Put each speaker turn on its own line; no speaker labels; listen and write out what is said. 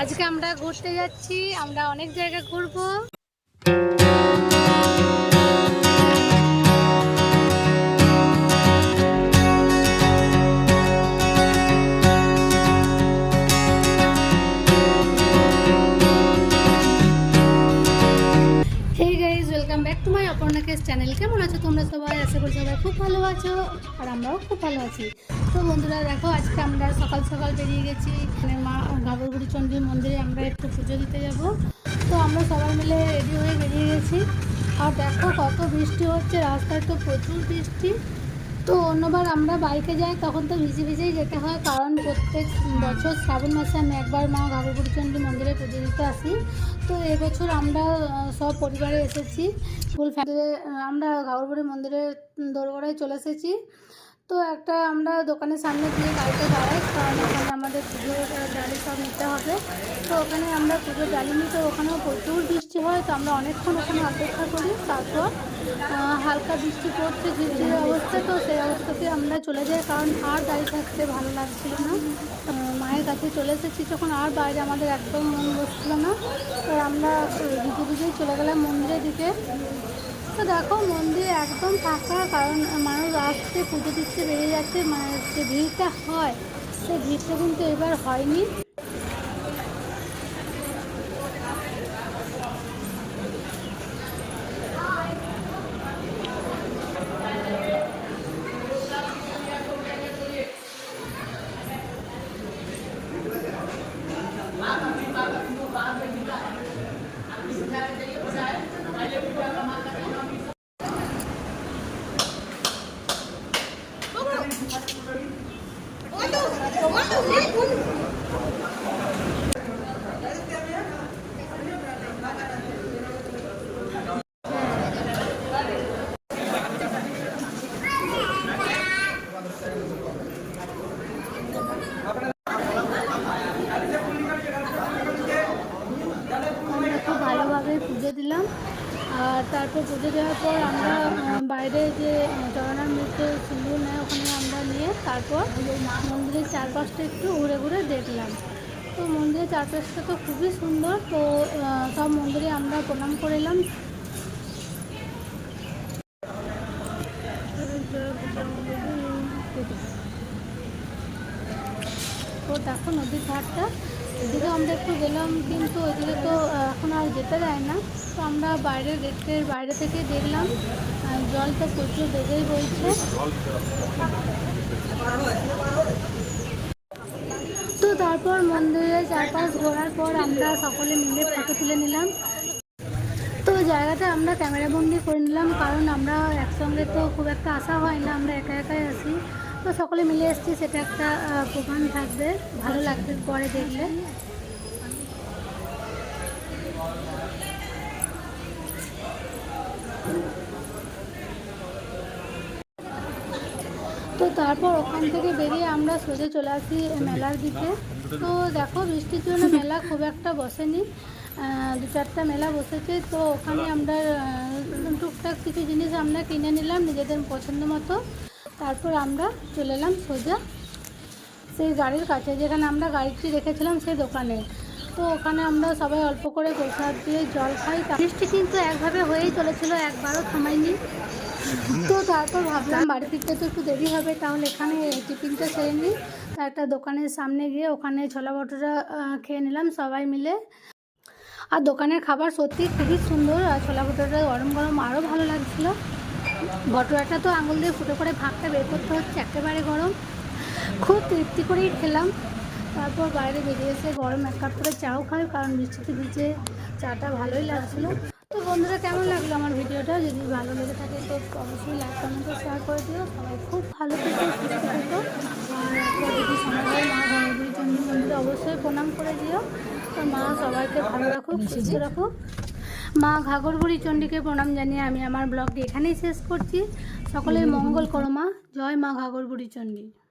আজকে আমরা ঘুরতে যাচ্ছি আমরা অনেক জায়গা ঘুরবো। ব্যাক টু মাই অপর্ণাকেশ চ্যানেল কেমন আছো তোমরা সবাই? আশা করি সবাই খুব ভালো আছো আর আমরাও খুব ভালো আছি। তো বন্ধুরা, দেখো, আজকে আমরা সকাল সকাল বেরিয়ে গেছি। মানে মা ঘাগরগুড়ি চন্ডী মন্দিরে আমরা একটু পুজো দিতে যাব। তো আমরা সবাই মিলে রেডি হয়ে বেরিয়ে গেছি। আর দেখো, কত বৃষ্টি হচ্ছে। রাস্তায় তো প্রচুর বৃষ্টি। তো অন্যবার আমরা বাইকে যাই, তখন তো ভিজে ভিজেই যেতে হয়। কারণ প্রত্যেক বছর শ্রাবণ মাসে আমি একবার মা ঘাগরপুরচণ্ডী মন্দিরে পুজো দিতে আসি। তো এবছর আমরা সব পরিবারে এসেছি। ফুল ফ্যামিলি আমরা ঘাগরগুড়ি মন্দিরের দোরগোড়ায় চলে এসেছি। তো একটা আমরা দোকানের সামনে দিয়ে গাড়িতে দাঁড়াই, কারণ ওখানে আমাদের পুজোর ডালি সব নিতে হবে। তো ওখানে আমরা পুজোর ডালি নিই, তো ওখানেও প্রচুর বৃষ্টি হয়, তো আমরা অনেকক্ষণ ওখানে অপেক্ষা করি, তারপর হালকা বৃষ্টি পড়ছে, ঝিরঝির অবস্থা, তো সেই অবস্থাতে আমরা চলে যাই, কারণ আর দাঁড়িয়ে থাকতে ভালো লাগছিল না। মায়ের কাছে চলে এসেছি, যখন আর বাইরে আমাদের একদম মন বসছিল না, তো আমরা ভিজে ভিজেই চলে গেলাম মন্দিরের দিকে। তো দেখো, মন্দির একদম ফাঁকা, কারণ মানুষ আসছে, পুজো দিচ্ছে বেরিয়ে যাচ্ছে মানে যে ভিড়টা হয় সেই ভিড়টা কিন্তু এবার হয়নি আমরা খুব ভালোভাবে পুজো দিলাম আর তারপর পুজো দেওয়ার পর আমরা বাইরে যে জগন্নাথ মৃত্য সিঁদুর নেয়, ওখানে আমরা নিয়ে তারপর মন্দিরের চারপাশটা একটু ঘুরে ঘুরে দেখলাম। তো মন্দিরের চারপাশটা তো খুবই সুন্দর, তো সব মন্দিরে আমরা প্রণাম করে এলাম। তো দেখো নদীর ঘাটটা। এদিকে আমরা একটু গেলাম, কিন্তু ওইদিকে তো আহ, এখন আর যেতে দেয় না। তো আমরা বাইরের গেটের বাইরে থেকে দেখলাম জলটা প্রচুর বেগেই বইছে। তো তারপর মন্দিরের চারপাশ ঘোরার পর আমরা সকলে মিলে ফটো তুলে নিলাম। তো জায়গাটা আমরা ক্যামেরা বন্দি করে নিলাম কারণ আমরা একসঙ্গে তো খুব একটা আসা হয় না আমরা একা একাই আসি তো সকলে মিলে এসেছি সেটা একটা প্রমাণ থাকবে ভালো লাগবে পরে দেখলে। তো তারপর ওখান থেকে বেরিয়ে আমরা সোজা চলে আসি মেলার দিকে। তো দেখো, বৃষ্টির জন্য মেলা খুব একটা বসেনি। দু চারটা মেলা বসেছে। তো ওখানে আমরা টুকটাক কিছু জিনিস আমরা কিনে নিলাম নিজেদের পছন্দ মতো। তারপর আমরা চলে এলাম সোজা। সেই গাড়ির কাছে, যেখানে আমরা গাড়িটি রেখেছিলাম সেই দোকানে। তো ওখানে আমরা সবাই অল্প করে প্রসাদ দিয়ে জল খাই। বৃষ্টি কিন্তু একভাবে হয়েই চলেছিল, একবারও থামায়নি। তো তারপর ভাবলাম বাড়ি ফিরতে তো একটু দেরি হবে, তাহলে এখানে টিফিনটা সেরে নিই। তা একটা দোকানের সামনে গিয়ে ওখানে ছোলা ভটোরা খেয়ে নিলাম সবাই মিলে। আর দোকানের খাবার সত্যি খুবই সুন্দর, আর ছোলা ভটোরা গরম গরম আরও ভালো লাগছিল। ভটোরাটা তো আঙুল দিয়ে ফুটো করে ভাগটা বের করতে হচ্ছে, একেবারে গরম। খুব তৃপ্তি করেই খেলাম। তারপর বাইরে বেরিয়ে এসে গরম এক কাপ করে চাও খাই কারণ বৃষ্টিতে ভিজে চাটা ভালোই লাগছিল। তো বন্ধুরা, কেমন লাগল আমার ভিডিওটা? যদি ভালো লেগে থাকে, তো অবশ্যই লাইক কমেন্ট শেয়ার করে দিও। সবাই খুব ভালো থেকো, সুস্থ মন্দিরে অবশ্যই প্রণাম করে দিও। তো মা সবাইকে ভালো রাখুক, সুস্থ রাখুক। মা ঘাগরবুড়ি চণ্ডীকে প্রণাম জানিয়ে আমি আমার ব্লগটি এখানেই শেষ করছি। সকলের মঙ্গল করো মা। জয় মা ঘাগরবুড়ি চণ্ডী।